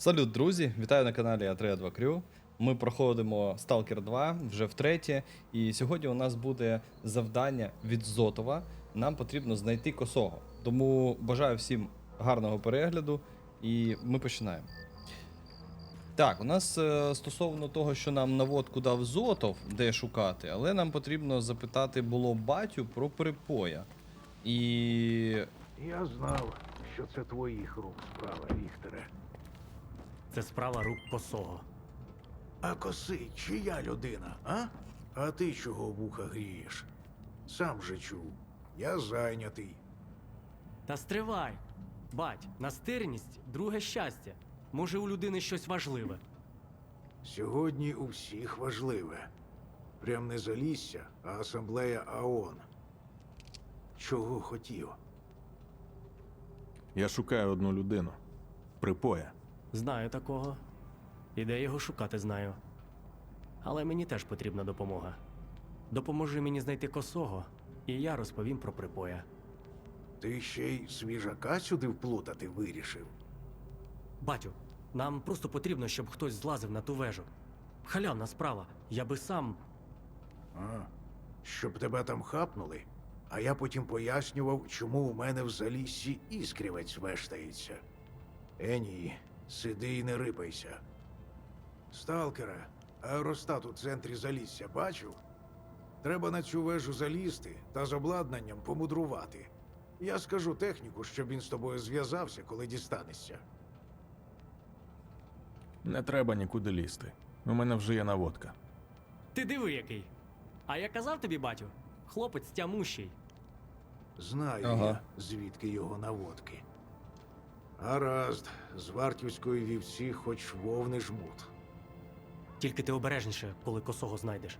Салют, друзі! Вітаю на каналі А32 Crew. Ми проходимо Stalker 2 вже втретє. І сьогодні у нас буде завдання від Зотова. Нам потрібно знайти косого. Тому бажаю всім гарного перегляду і ми починаємо. Так, у нас е, стосовно того, що нам наводку дав Зотов, де шукати, але нам потрібно запитати було батю про припоя. І Я знав, що це твоїх рук справа, Вікторе. Це справа рук косого. А коси, чия людина, а? А ти чого вуха грієш? Сам же чув. Я зайнятий. Та стривай! Бать, настирність друге щастя. Може, у людини щось важливе. Сьогодні у всіх важливе. Прям не залісся, а асамблея АОН. Чого хотів? Я шукаю одну людину. Припоя. Знаю такого. І де його шукати знаю. Але мені теж потрібна допомога. Допоможи мені знайти косого, і я розповім про припоя. Ти ще й свіжака сюди вплутати вирішив. Батю, нам просто потрібно, щоб хтось злазив на ту вежу. Халявна справа. Я би сам. А, щоб тебе там хапнули, а я потім пояснював, чому у мене в заліссі іскрівець вештається. Е, ні, сиди і не рипайся. Сталкера, аеростат у центрі залісся бачив? Треба на цю вежу залізти та з обладнанням помудрувати. Я скажу техніку, щоб він з тобою зв'язався, коли дістанешся. Не треба нікуди лізти. У мене вже є наводка. Ти диви який. А я казав тобі, батю, хлопець тямущий. Знаю Ага. я, звідки його наводки. Гаразд, з вартівської вівці хоч вовни жмут. Тільки ти обережніше, коли косого знайдеш.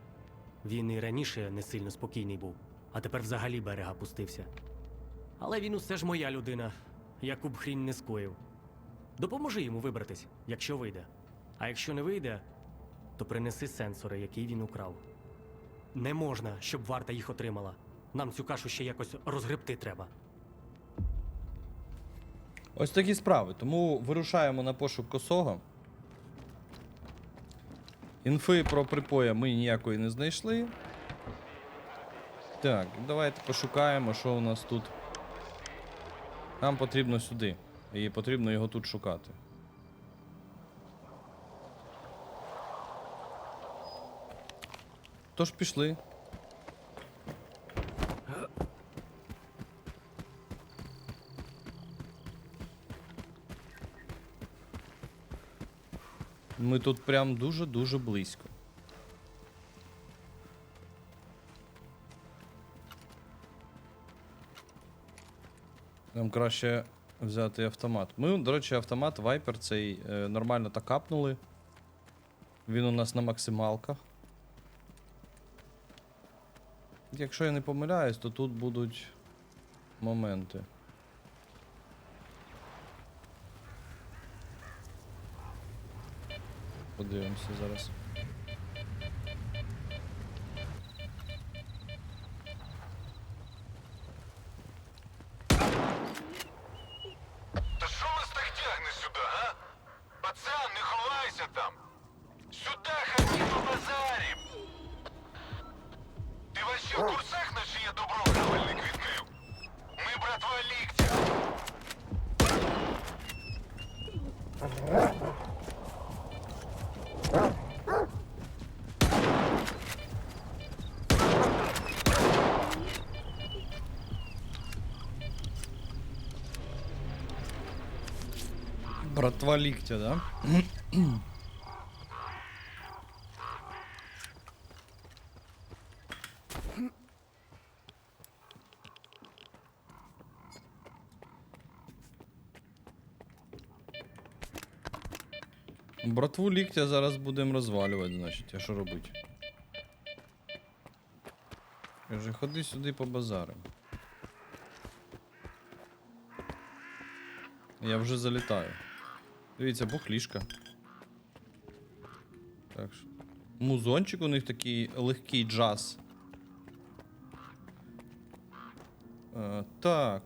Він і раніше не сильно спокійний був, а тепер взагалі берега пустився. Але він усе ж моя людина, яку б хрінь не скоїв. Допоможи йому вибратись, якщо вийде. А якщо не вийде, то принеси сенсори, які він украв. Не можна, щоб варта їх отримала. Нам цю кашу ще якось розгребти треба. Ось такі справи. Тому вирушаємо на пошук косого. Інфи про припоя ми ніякої не знайшли. Так, давайте пошукаємо, що у нас тут. Нам потрібно сюди. І потрібно його тут шукати. Тож пішли. Тут прям дуже-дуже близько. Нам краще взяти автомат. Ми, до речі, автомат Viper цей е, нормально так капнули. Він у нас на максималках. Якщо я не помиляюсь, то тут будуть моменти. Подивимося зараз. Братва ліктя, да? Братву ліктя зараз будемо розвалювати, значить, а що робити? Каже, ходи сюди по базарам. Я вже залітаю. Дивіться, бухлішка. Так що. Музончик у них такий легкий джаз. Е, так.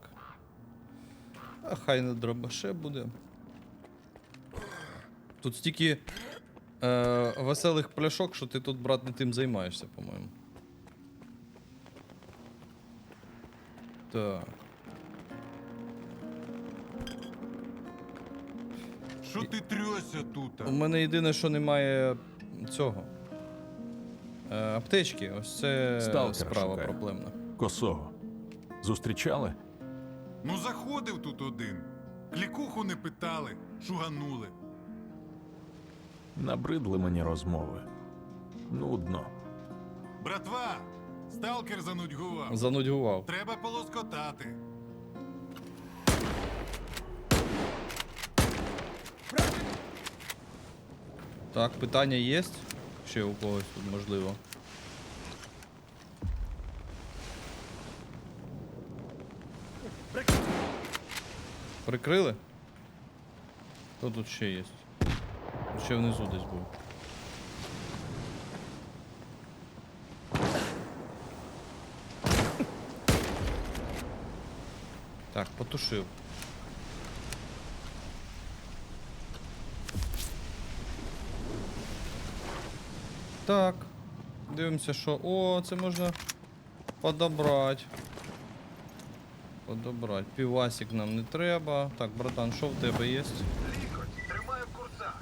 А хай на дробаше буде. Тут стільки е, веселих пляшок, що ти тут, брат, не тим займаєшся, по-моєму. Так. Що ти трьося тут? У мене єдине, що немає цього. Е, аптечки. Ось це Сталкера справа шукаю. проблемна. Косого. Зустрічали? Ну заходив тут один. Клікуху не питали, шуганули. Набридли мені розмови. Нудно. Братва, сталкер занудьгував. Занудьгував. Треба полоскотати. Так, питання є? Ще у когось тут можливо. Прикрили? Хто тут ще є? Ще внизу десь був. Так, потушив. Так. Дивимося, що. О, це можна подобрати. Подобрати. Півасик нам не треба. Так, братан, що в тебе є? Лікоть, тримаю в курсах.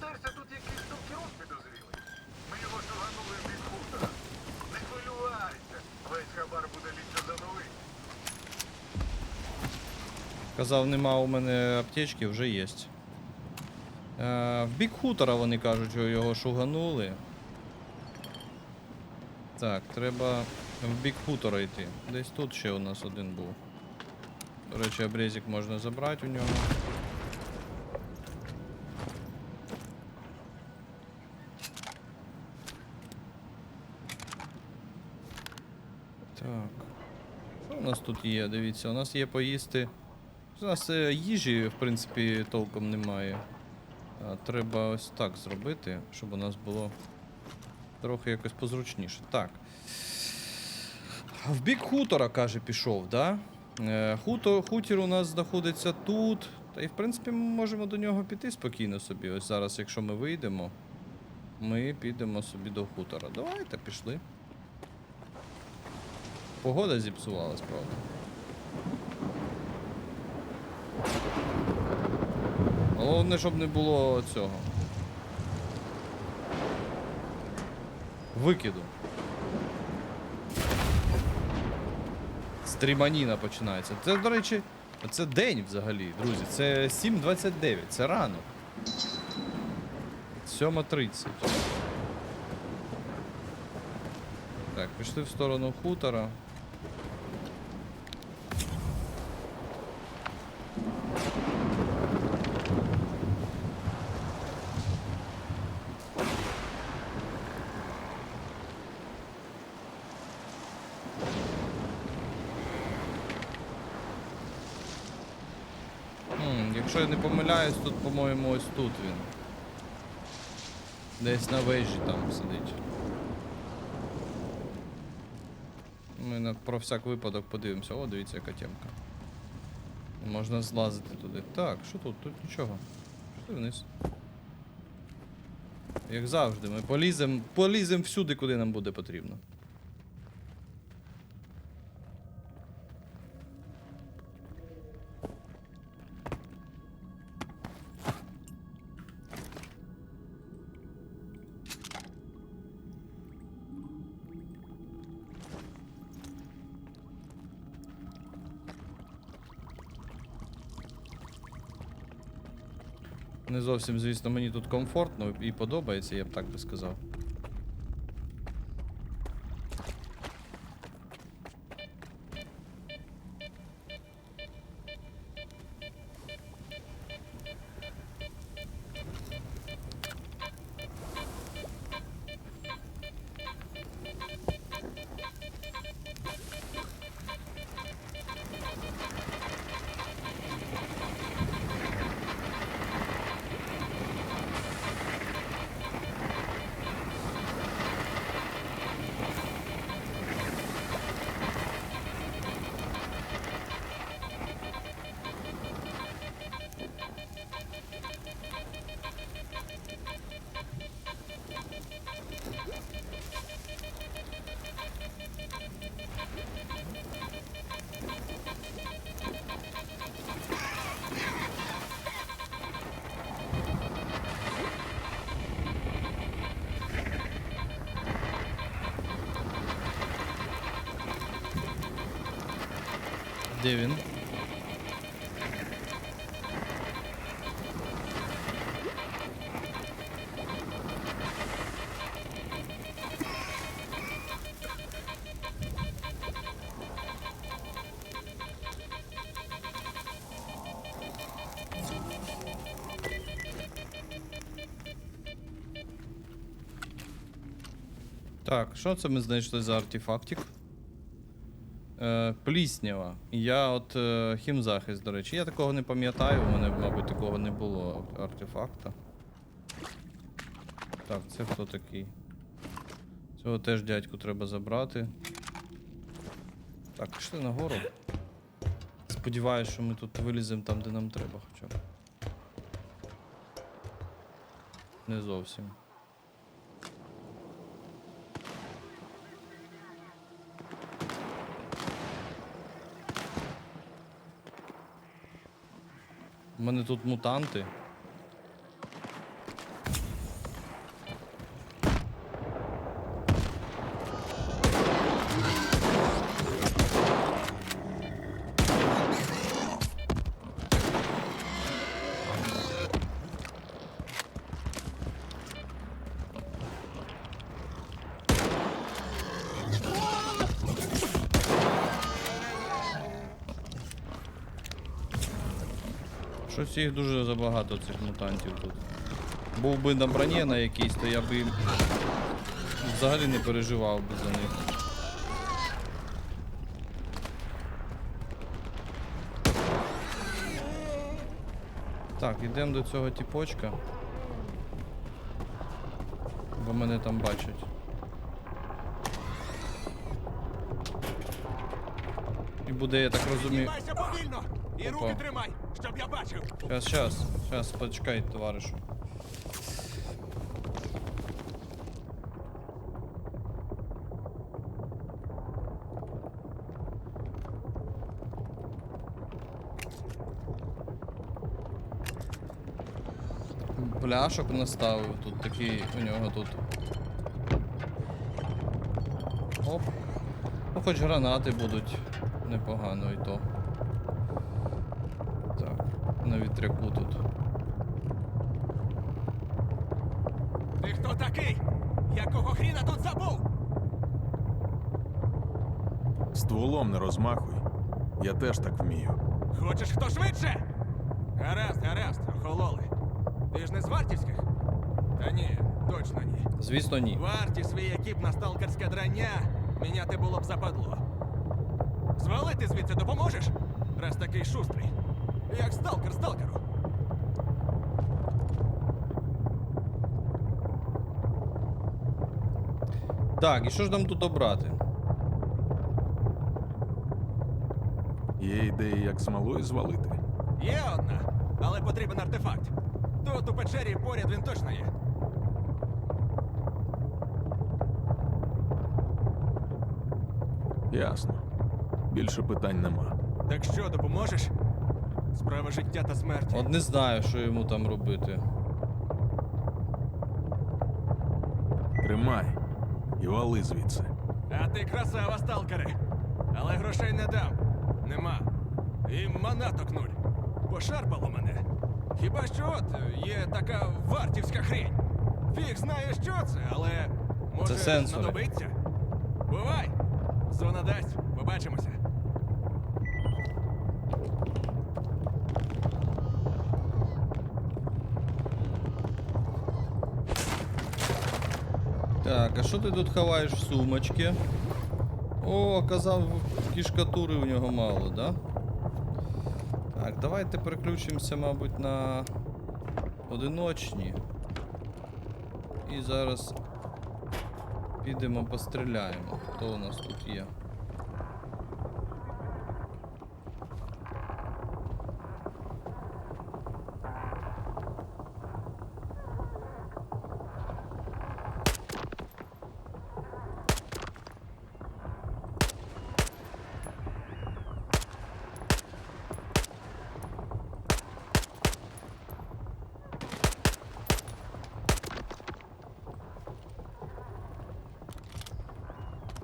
Терся тут якийсь сталкерок підозрілий. Ми його шуганули від хутора. Не хвилювайся, весь хабар буде ліпше за новий. Казав, нема у мене аптечки, вже є. Е, в бік хутора вони кажуть, що його шуганули. Так, треба в бік хутора йти. Десь тут ще у нас один був. До речі, обрезик можна забрати у нього. Так. Що у нас тут є? Дивіться, у нас є поїсти. У нас е, їжі, в принципі, толком немає. Треба ось так зробити, щоб у нас було трохи якось позручніше. Так. В бік хутора, каже, пішов, да? Е, Хутор, хутір у нас знаходиться тут. Та і в принципі ми можемо до нього піти спокійно собі. Ось зараз, якщо ми вийдемо, ми підемо собі до хутора. Давайте пішли. Погода зіпсувалась, правда. Головне, щоб не було цього. Викиду. Стріманіна починається. Це, до речі, це день взагалі, друзі. Це 7.29, це рано. 7.30. Так, пішли в сторону хутора. Якщо я не помиляюсь, тут, по-моєму, ось тут він. Десь на вежі там сидить. Ми на, про всяк випадок подивимося. О, дивіться, яка темка. Можна злазити туди. Так, що тут? Тут нічого. Пішли вниз. Як завжди, ми поліземо полізем всюди, куди нам буде потрібно. Зовсім, звісно, мені тут комфортно і подобається, я б так би сказав. Де він? Так, що це ми знайшли за артефактик? Е, пліснява. Я от е, хімзахист, до речі. Я такого не пам'ятаю, у мене, мабуть, такого не було артефакта. Так, це хто такий? Цього теж дядьку треба забрати. Так, пішли нагору. Сподіваюсь, що ми тут виліземо там, де нам треба хоча б. Не зовсім. У мене тут мутанти. Щось їх дуже забагато цих мутантів тут. Був би на броні на якійсь, то я би взагалі не переживав би за них. Так, йдемо до цього тіпочка. Бо мене там бачать. І буде, я так розумію. І руки тримай, щоб я бачив. Щас, щас, щас, почекай, товаришу. Пляшок наставив, тут такий у нього тут. Оп. Ну хоч гранати будуть непогано і то. На вітряку тут. Ти хто такий? Якого хріна тут забув? Стволом не розмахуй. Я теж так вмію. Хочеш хто швидше? Гаразд, гаразд, охололи. Ти ж не з вартівських? Та ні, точно ні. Звісно, ні. Варті свій екіп на сталкерське драння міняти було б западло. Звалити звідси допоможеш? Раз такий шустрий. Як сталкер сталкеру. Так, і що ж нам тут обрати? Є ідеї, як з малої звалити. Є одна, але потрібен артефакт. Тут у печері поряд він точно є. Ясно. Більше питань нема. Так що, допоможеш? Справа життя та смерті. От не знаю, що йому там робити. Тримай і вали звідси. А ти красава, сталкери. Але грошей не дам. Нема. І манаток нуль. Пошарпало мене. Хіба що от є така вартівська хрінь. Фіг знає, що це, але може Це сенсори. знадобиться. Бувай! Зона дасть, Так, а що ти тут ховаєш в сумочки? О, казав, кішкатури у нього мало, да? Так, давайте переключимося, мабуть, на одиночні. І зараз підемо постріляємо. Хто у нас тут є?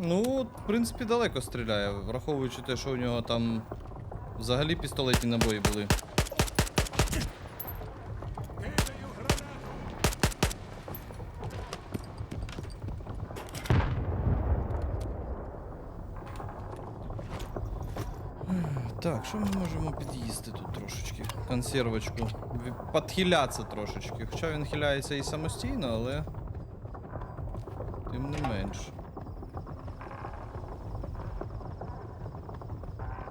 Ну, в принципі, далеко стріляє, враховуючи те, що у нього там Взагалі пістолетні набої були. Так, що ми можемо під'їсти тут трошечки? Консервочку. Підхилятися трошечки. Хоча він хиляється і самостійно, але. Тим не менш.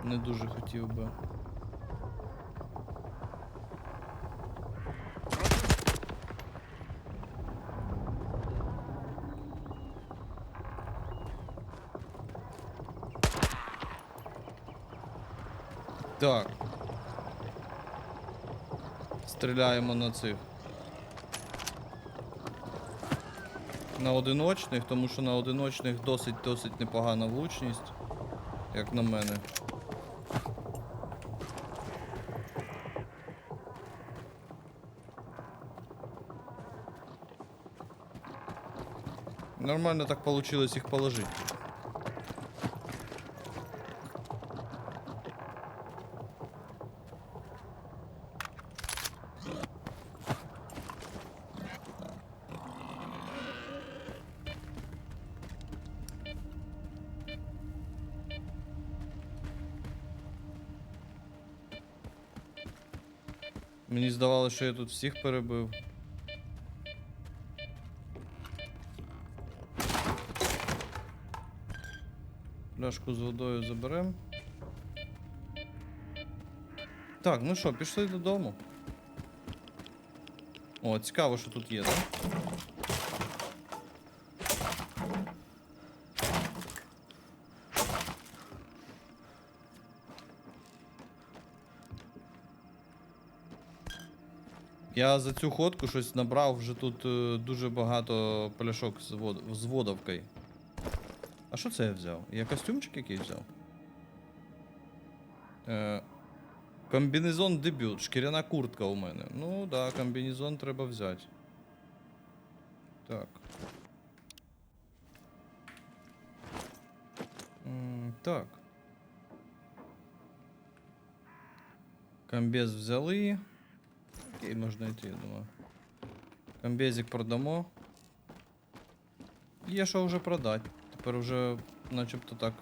Не дуже хотів би. Так. Стріляємо на цих. На одиночних, тому що на одиночних досить досить непогана влучність, як на мене. Нормально так получилось їх положити. Мені здавалося, що я тут всіх перебив. Пляшку з водою заберем. Так, ну що, пішли додому. О, цікаво, що тут є, так? Я за цю ходку щось набрав вже тут е, дуже багато пляшок з, вод... з водовкою. А що це я взяв? Я костюмчик якийсь взяв? Е... Комбінезон дебют, шкіряна куртка у мене. Ну да, комбінезон треба взяти. Так. М, Так. Комбез взяли. Окей, можна йти, я думаю. Комбезик продамо. Є що вже продати. Тепер вже начебто так.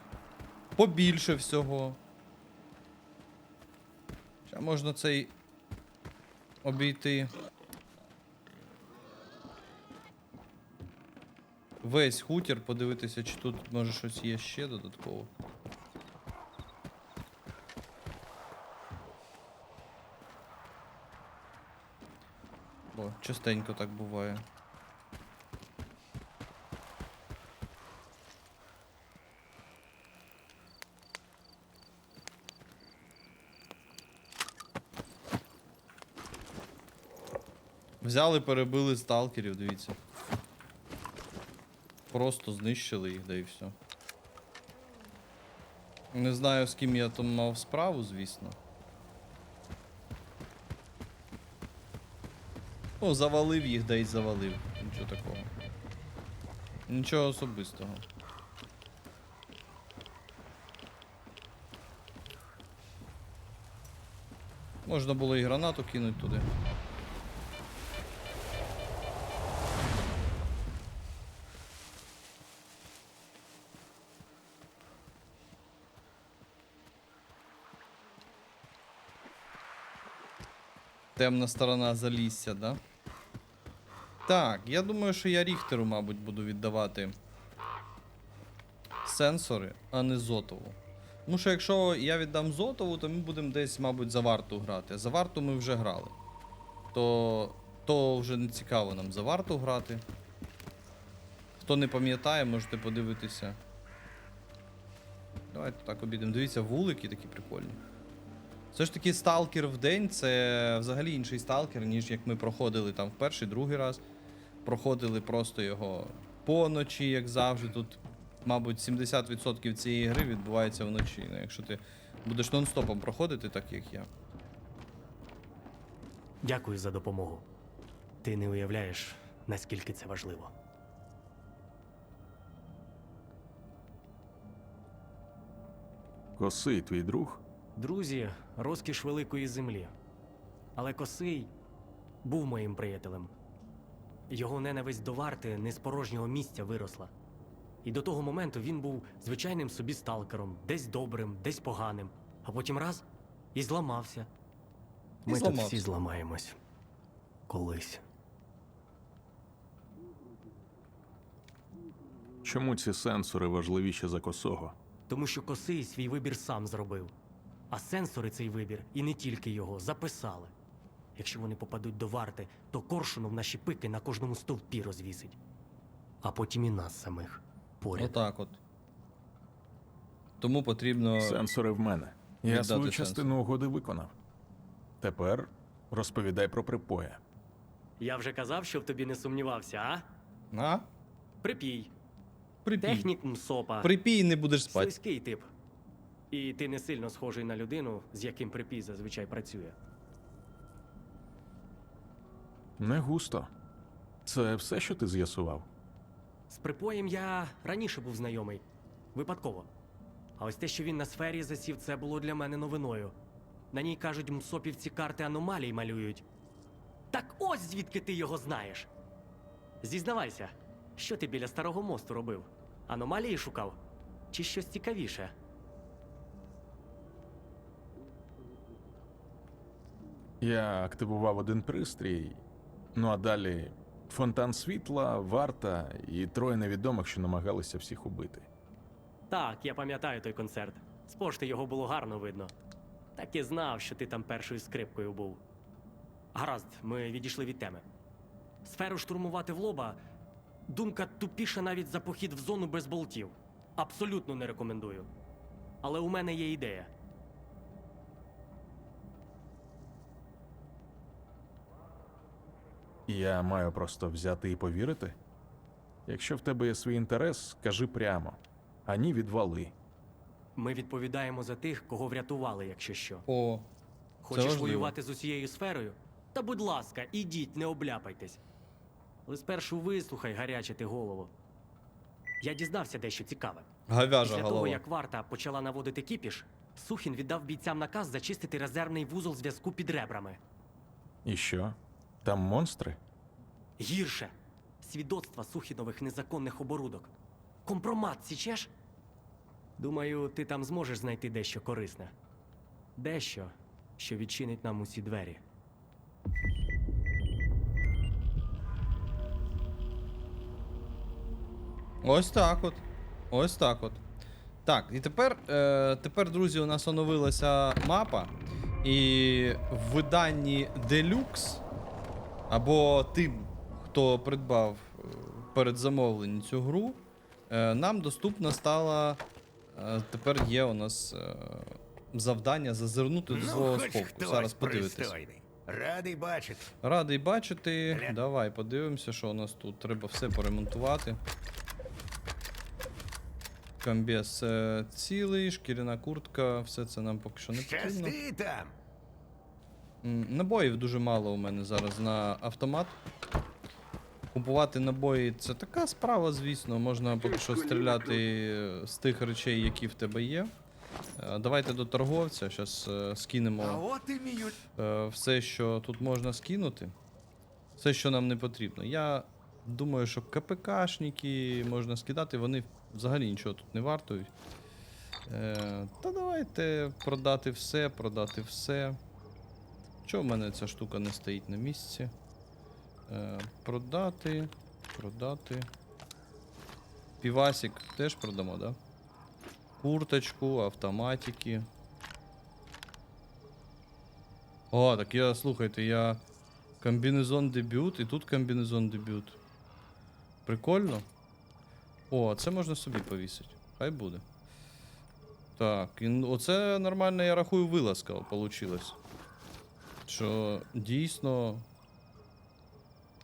Побільше всього. Ще можна цей обійти. Весь хутір, подивитися, чи тут може щось є ще додатково. Бо частенько так буває. Взяли, перебили сталкерів, дивіться. Просто знищили їх, да і все. Не знаю, з ким я там мав справу, звісно. Ну, завалив їх, да й завалив. Нічого такого. Нічого особистого. Можна було і гранату кинути туди. Темна сторона залісся, да? Так, я думаю, що я Ріхтеру, мабуть, буду віддавати сенсори, а не Зотову. Тому що якщо я віддам Зотову, то ми будемо десь, мабуть, за варту грати. За варту ми вже грали. То, то вже не цікаво нам за варту грати. Хто не пам'ятає, можете подивитися. Давайте так обійдемо. Дивіться, вулики такі прикольні. Все ж таки, сталкер в день це взагалі інший сталкер, ніж як ми проходили там в перший, другий раз. Проходили просто його поночі, як завжди. Тут, мабуть, 70% цієї гри відбувається вночі. Ну, якщо ти будеш нон-стопом проходити, так як я. Дякую за допомогу. Ти не уявляєш, наскільки це важливо. Косий твій друг? Друзі, розкіш великої землі. Але косий був моїм приятелем. Його ненависть до варти не з порожнього місця виросла. І до того моменту він був звичайним собі сталкером, десь добрим, десь поганим, а потім раз і зламався. І Ми тут всі зламаємось. Колись. Чому ці сенсори важливіші за косого? Тому що косий свій вибір сам зробив. А сенсори цей вибір, і не тільки його, записали. Якщо вони попадуть до варти, то коршуну в наші пики на кожному стовпі розвісить. А потім і нас самих. Поряд. Отак от. Тому потрібно. Сенсори в мене. Я Віддати свою сенсор. частину угоди виконав. Тепер розповідай про припоя. Я вже казав, що в тобі не сумнівався, а? А? Припій. Припій. Технік мсопа. Припій не будеш спати. Слизький тип. І ти не сильно схожий на людину, з яким припій зазвичай працює. Не густо. Це все, що ти з'ясував? З припоєм я раніше був знайомий. Випадково. А ось те, що він на сфері засів, це було для мене новиною. На ній кажуть, мсопівці карти аномалій малюють. Так ось звідки ти його знаєш. Зізнавайся, що ти біля старого мосту робив? Аномалії шукав? Чи щось цікавіше? Я активував один пристрій, ну а далі фонтан світла, варта і троє невідомих, що намагалися всіх убити. Так, я пам'ятаю той концерт. З пошти його було гарно видно. Так і знав, що ти там першою скрипкою був. Гаразд, ми відійшли від теми. Сферу штурмувати в лоба думка тупіша навіть за похід в зону без болтів. Абсолютно не рекомендую. Але у мене є ідея. Я маю просто взяти і повірити. Якщо в тебе є свій інтерес, скажи прямо, а ні відвали. Ми відповідаємо за тих, кого врятували, якщо що. О. Хочеш важливо. воювати з усією сферою? Та будь ласка, ідіть, не обляпайтесь. Але спершу вислухай, гаряче ти голову. Я дізнався дещо цікаве. Гавяжа Після голова. того, як варта почала наводити кіпіш, Сухін віддав бійцям наказ зачистити резервний вузол зв'язку під ребрами. І що? Там монстри? Гірше свідоцтва Сухінових незаконних оборудок. Компромат січеш? Думаю, ти там зможеш знайти дещо корисне. Дещо, що відчинить нам усі двері. Ось так от. Ось так от. Так, і тепер, е, тепер, друзі, у нас оновилася мапа. І в виданні Deluxe, або тим, хто придбав е, перед замовленням цю гру, е, нам доступна стала. Е, тепер є у нас завдання зазирнути до свого Ну, хтось Зараз подивитись. Радий бачити. Радий бачити. Давай подивимося, що у нас тут. Треба все поремонтувати. Комбез цілий, шкіряна куртка, все це нам поки що не потрібно. Щасти там. Набоїв дуже мало у мене зараз на автомат. Купувати набої це така справа, звісно. Можна поки що стріляти е, з тих речей, які в тебе є. Е, Давайте до торговця, зараз скинемо. І мій е, все, що тут можна скинути, все, що нам не потрібно. Я думаю, що КПКшники можна скидати, вони взагалі нічого тут не вартують. Е, та давайте продати все, продати все. Чого в мене ця штука не стоїть на місці? Е, продати, продати. Півасик теж продамо, да? Курточку, автоматики. О, так я, слухайте, я комбінезон дебют, і тут комбінезон дебют. Прикольно. О, це можна собі повісити. Хай буде. Так, і оце нормально, я рахую, вилазка получилась. Що дійсно.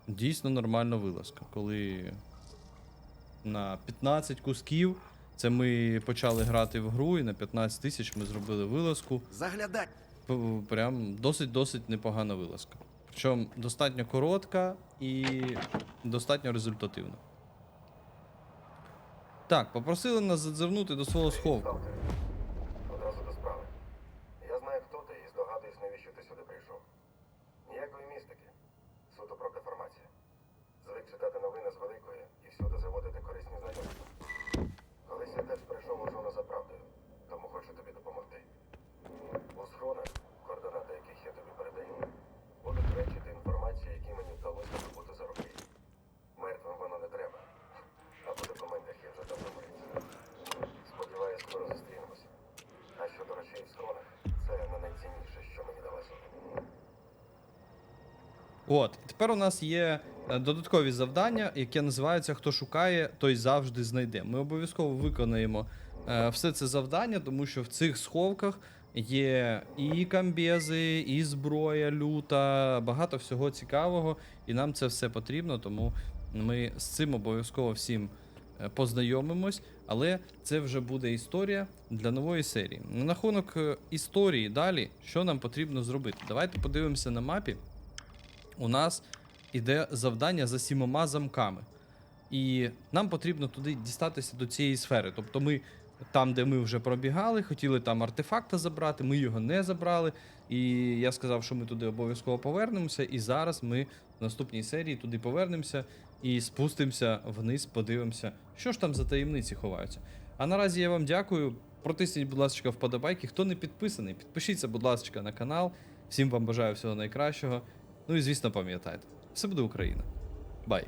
Дійсно нормальна вилазка. Коли на 15 кусків це ми почали грати в гру, і на 15 тисяч ми зробили вилазку. Заглядай. Прям досить-досить непогана вилазка. Причому достатньо коротка і достатньо результативна. Так, попросили нас зазирнути до свого сховку. От, тепер у нас є е, додаткові завдання, яке називається Хто шукає, той завжди знайде. Ми обов'язково виконаємо е, все це завдання, тому що в цих сховках є і камбези, і зброя люта, багато всього цікавого, і нам це все потрібно, тому ми з цим обов'язково всім е, познайомимось, але це вже буде історія для нової серії. На рахунок історії далі, що нам потрібно зробити? Давайте подивимося на мапі. У нас іде завдання за сімома замками. І нам потрібно туди дістатися до цієї сфери. Тобто ми там, де ми вже пробігали, хотіли там артефакта забрати, ми його не забрали. І я сказав, що ми туди обов'язково повернемося. І зараз ми в наступній серії туди повернемося і спустимося вниз, подивимося, що ж там за таємниці ховаються. А наразі я вам дякую. Протисніть, будь ласка, вподобайки. Хто не підписаний, підпишіться, будь ласка, на канал. Всім вам бажаю всього найкращого. Ну і звісно, пам'ятайте, все буде Україна. Бай!